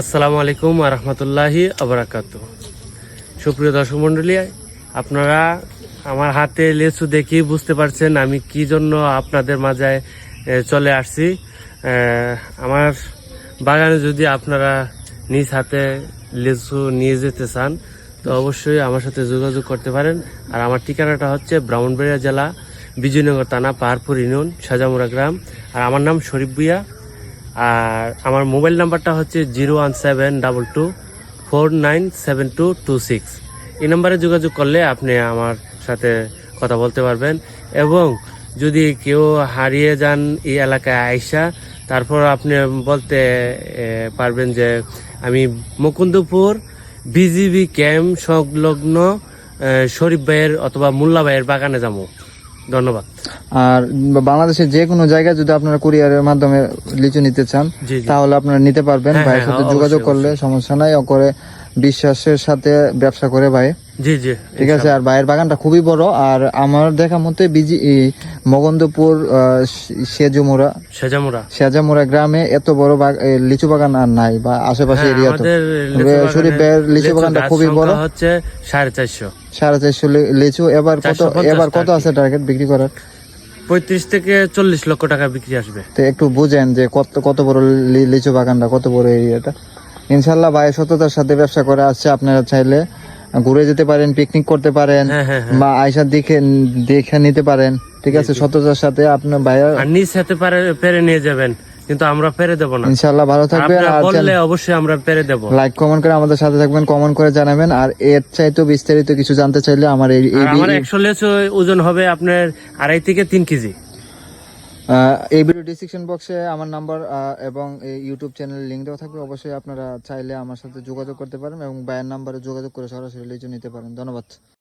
আসসালামু আলাইকুম রহমতুল্লাহি আবরাকাত সুপ্রিয় দর্শক মণ্ডলী, আপনারা আমার হাতে লেচু দেখেই বুঝতে পারছেন আমি কি জন্য আপনাদের মাঝে চলে আসছি। আমার বাগানে যদি আপনারা নিজ হাতে লেচু নিয়ে যেতে চান, তো অবশ্যই আমার সাথে যোগাযোগ করতে পারেন। আর আমার ঠিকানাটা হচ্ছে ব্রাহ্মণবাড়িয়া জেলা, বিজয়নগর থানা, পাহাড়পুর ইউনিয়ন সাজামুরা গ্রাম। আর আমার নাম শরীফ ভুইয়া। আর আমার মোবাইল নাম্বারটা হচ্ছে zero one seven double two four nine seven two two six. এই নাম্বারে যোগাযোগ করলে আপনি আমার সাথে কথা বলতে পারবেন। এবং যদি কেউ হারিয়ে যান এই এলাকায় আইসা, তারপর আপনি বলতে পারবেন যে আমি মুকুন্দপুর বিজিবি ক্যাম্প সংলগ্ন শরীফ ভাইয়ের অথবা মোল্লা ভাইয়ের বাগানে যাব। ধন্যবাদ। আর বাংলাদেশের যে কোনো জায়গায় যদি আপনারা কুরিয়ারের মাধ্যমে লিচু নিতে চান তাহলে আপনারা নিতে পারবেন হ্যাঁ, ভাইয়ের হ্যাঁ, সাথে যোগাযোগ করলে সমস্যা নাই করে বিশ্বাসের সাথে ব্যবসা করে ভাই। জি জি ঠিক আছে আর ভাইয়ের বাগানটা খুবই বড় আর আমার দেখা মতে বিজি মগন্ধপুর আহ, সেজামুরা। সেজামুরা। গ্রামে এত বড় লিচু বাগান আর নাই বা আশেপাশে হ্যাঁ, এরিয়া তো। আমাদের লিচু শরীফ বাগানে ভাইয়ের লিচু লিচু বাগানটা খুবই বড়। হচ্ছে সাড়ে চারশো। সাড়ে চারশো লিচু এবার কত এবার কত আছে টার্গেট বিক্রি করার? পঁয়ত্রিশ থেকে চল্লিশ লক্ষ টাকা বিক্রি আসবে। তো একটু বুঝেন যে কত কত বড় লিচু বাগানটা কত বড় এরিয়াটা। ইনশাল্লাহ ভাই সততার সাথে ব্যবসা করে আসছে আপনারা চাইলে ঘুরে যেতে পারেন পিকনিক করতে পারেন হ্যাঁ হ্যাঁ হ্যাঁ। বা আয়সা দেখে দেখে নিতে পারেন। ঠিক আছে সততার সাথে আপনার ভাইয়া নিজ হাতে পেরে নিয়ে যাবেন কিন্তু আমরা পেরে দেবো না। ইনশাল্লাহ ভালো থাকবেন আপনারা আর বললে অবশ্যই আমরা পেরে দেবো। লাইক কমেন্ট করে আমাদের সাথে থাকবেন কমেন্ট করে জানাবেন। আর এর চাইতে বিস্তারিত কিছু জানতে চাইলে আমার এই আমার একশো লেচু ওজন হবে আপনার আড়াই থেকে তিন কেজি। আহ, এই ভিডিও ডিসক্রিপশন বক্সে আমার নাম্বার এবং এই ইউটিউব চ্যানেলের লিঙ্ক দেওয়া থাকবে। অবশ্যই আপনারা চাইলে আমার সাথে যোগাযোগ করতে পারেন এবং বায়ের নাম্বারে যোগাযোগ করে সরাসরি লিচু নিতে পারেন। ধন্যবাদ।